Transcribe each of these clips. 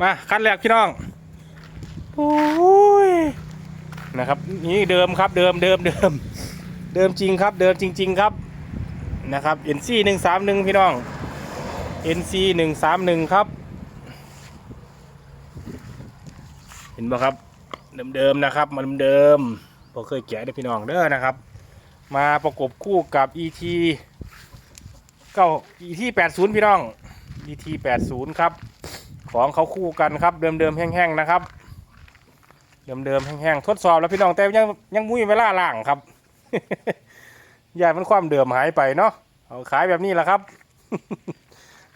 มาคันแรกพี่น้องโอ้ยนะครับนี่เดิมครับเดิมเดิมเดิมเดิมจริงครับ เดิมจริง ๆครับนะครับ NC หนึ่งสามหนึ่งพี่น้อง NC หนึ่งสามหนึ่งครับ เห็นบ่ครับเดิมๆนะครับมาเดิมๆผมเคยแกะได้พี่น้องเด้อนะครับ มาประกบคู่กับ ET เก้า ET 80พี่น้อง ET 80ครับ ของเขาคู่กันครับเดิมๆแห้งๆนะครับ เดิมๆแห้งๆทดสอบแล้วพี่น้องแต่ยังยังมุ้ยเวลาล่างครับย่ามันความเดิมหายไปเนาะเอาขายแบบนี้แหละครับ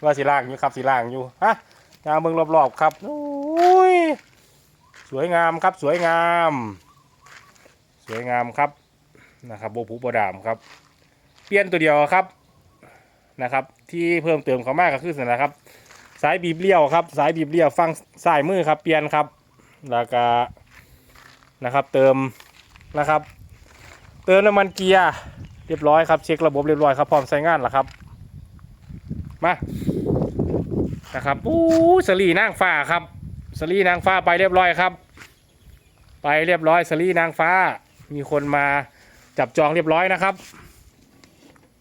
ว่าสีล่างอยู่ครับสีล่างอยู่ฮะงามเมืองรอบๆครับโอ้ยสวยงามครับสวยงาม สวยงามครับนะครับโบผูโบดามครับ เปลี่ยนตัวเดียวครับนะครับ ที่เพิ่มเติมเขามากก็คือสนะครับ สายบีบเลี้ยวครับ สายบีบเลี้ยวฟังซ้ายมือครับ เปลี่ยนครับ แล้วก็นะครับเติมนะครับ เติมน้ำมันเกียร์เรียบร้อยครับเช็คระบบเรียบร้อยครับพร้อมใช้งานแล้วครับ มานะครับอู้สลีนางฟ้าครับสลีนางฟ้าไปเรียบร้อยครับ ไปเรียบร้อยสลีนางฟ้า มีคนมาจับจองเรียบร้อยนะครับ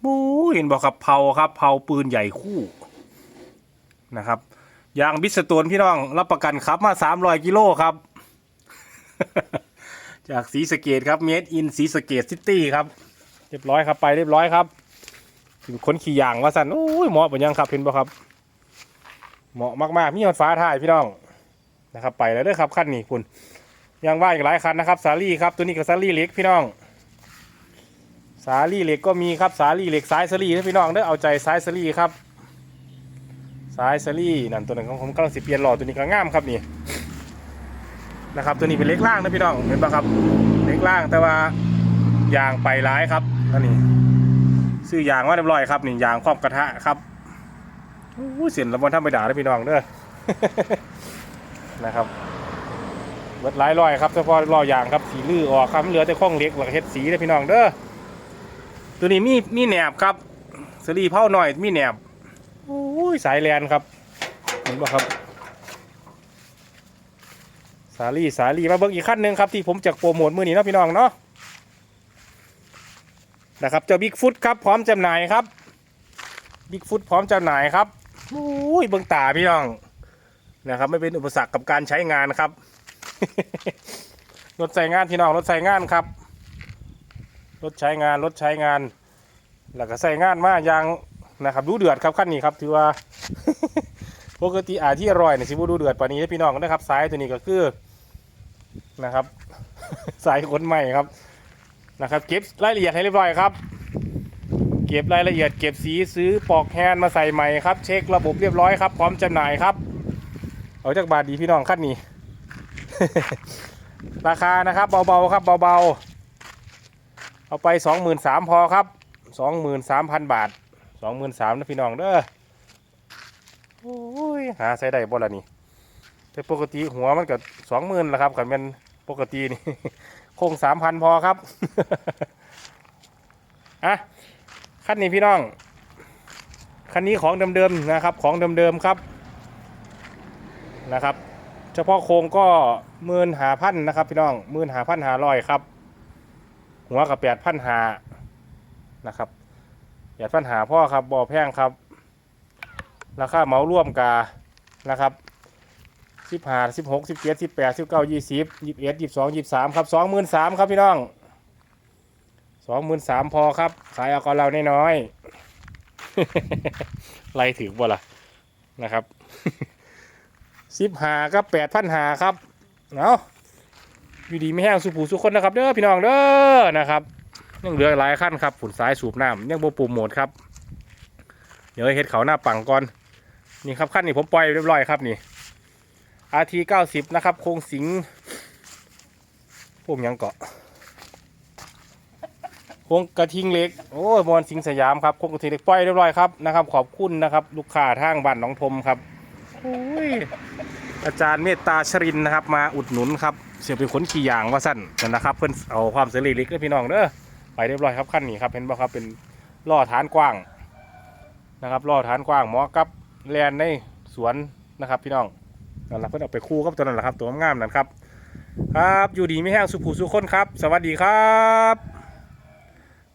บู๊เห็นบอกครับเผาครับเผาปืนใหญ่คู่ นะครับยางบิสโตนพี่น้องรับประกันครับมา300กิโลครับ จากสีสเกตครับเมดอินสีสเกตซิตี้ครับ เรียบร้อยครับไปเรียบร้อยครับถึงคนขี่ยางว่าสันโอ้ยเหมาะเปะยังครับเห็นปะครับ เหมาะมากๆมีมันฟ้าถ่ายพี่น้องนะครับ ไปแล้วเด้อครับขั้นนี้คุณยังว่าอีกหลายคันนะครับสาลี่ครับตัวนี้ก็สาลี่เล็กพี่น้องสาลี่เหล็กก็มีครับสาลี่เหล็กสายสาลี่นะพี่น้องเด้อเอาใจสายสาลี่ครับ สายสลี่นั่นตัวนึงของผมกำลังสิเปลี่ยนหลอตัวนี้ก็งามครับนี่นะครับตัวนี้เป็นเล็กล่างนะพี่น้องเห็นปะครับเล็กล่างแต่ว่ายางไปร้ายครับอันนี้ซื้อยางว่าเรียบร้อยครับนี่ยางครอบกระทะครับอู้เสียนระบนธรรมดาเลยพี่น้องเด้อนะครับเบิดหลายร้อยครับเฉพาะล้อยางครับสีลื้อออกครับเหลือแต่ข้องเล็กหลักเฮ็ดสีเลยพี่น้องเด้อตัวนี้มีมีแหนบครับสลีเผาหน่อยมีแหนบ โอ้ยสายแลนครับเห็นบ่ครับ สาลีสาลีมาเบิ่งอีกขั้นหนึ่งครับที่ผมจะโปรโมทมือนี้เนาะพี่น้องเนาะนะครับเจ้าบิ๊กฟุตครับพร้อมจำหน่ายครับบิ๊กฟุตพร้อมจำหน่ายครับโอ้ยเบิ่งตาพี่น้องนะครับ ไม่เป็นอุปสรรคกับการใช้งานครับรถใช้งานพี่น้องรถใช้งานครับรถใช้งานรถใช้งาน แล้วก็ใส่งานมาอย่าง นะครับดูเดือดครับขั้นนี้ครับถือว่า ปกติอาที่อร่อยเนี่ยสิบูดูเดือดปานนี้พี่น้องนะครับสายตัวนี้ก็คือนะครับสายขนใหม่ครับนะครับ เก็บรายละเอียดให้เรียบร้อยครับ เก็บรายละเอียด เก็บสีซื้อปลอกแฮนด์มาใส่ใหม่ครับ เช็คระบบเรียบร้อยครับ พร้อมจำหน่ายครับ เอาจากบาทดีพี่น้องขั้นนี้ ราคานะครับเบาๆครับเบาๆ เอาไปสองหมื่นสามพอครับสองหมื่นสามพันบาท สองหมื่นสามนะพี่น้องเด้อโอ้ยหาใช้ได้บ่ละนี่แต่ปกติหัวมันก็สองหมื่นละครับกันเป็นปกตินี่คงสามพันพอครับอะคันนี้พี่น้อง คันนี้ของเดิมๆนะครับ ของเดิมๆครับนะครับ เฉพาะโครงก็หมื่นหาพันนะครับ พี่น้องหมื่นหาพันหาร้อยครับ หัวกับแปดพันหานะครับ อย่าปัญหาพ่อครับบ่อแพงครับ ราคาเหมาร่วมกานะครับสิบห้าสิบหกสิบเจ็ดสิบแปดสิบเก้ายี่สิบยี่สิบเอ็ดยี่สิบสองยี่สิบสามครับสองหมื่นสามครับพี่น้องสองหมื่นสามพอครับ ขายเอากับเราน้อยๆไล่ถึงบ่ล่ะนะครับสิบหาครับแปดพันหาครับเอาอยู่ดีไม่แห้งสุผูสุคนนะครับเด้อพี่น้องเด้อนะครับ ยังเหลือหลายขั้นครับฝุ่นสายสูบน้ำยังโบปูโหมดครับ เดี๋ยวให้เฮ็ดเขาหน้าปังก่อนนี่ครับขั้นนี้ผมปล่อยเรียบร้อยครับนี่อาทีเก้าสิบนะครับ โครงสิงพวกยังเกาะโครงกระทิงเล็กโอ้ยมอนสิงสยามครับโครงกระทิงเล็กปล่อยเรียบร้อยครับนะครับ ขอบคุณนะครับ ลูกค้าทางบ้านหนองทมครับโอ้ยอาจารย์เมตตาชรินนะครับ มาอุดหนุนครับเสียเป็นขนขี่ยางว่าสั้นนะครับ เพื่อนเอาความเสรีเล็กเลยพี่น้องเด้อ ไปเรียบร้อยครับขั้นนี้ครับเห็นบ่ครับเป็นล่อฐานกว้างนะครับล่อฐานกว้างหมาะกับแลนในสวนนะครับ พี่น้องนั่นแหละเพิ่นเอาไปคู่กับตัวนั้นแหละครับ ตัวงามนั่นครับ ครับอยู่ดีไม่แห้งสุภูสุคนครับ สวัสดีครับ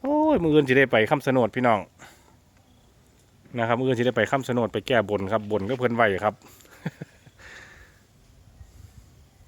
โอ้ยมืออื่นจะได้ไปคำสนดพี่น้องนะครับมืออื่นจะได้ไปคำสนดไปแก้บนครับบนก็เพิ่นไหวครับ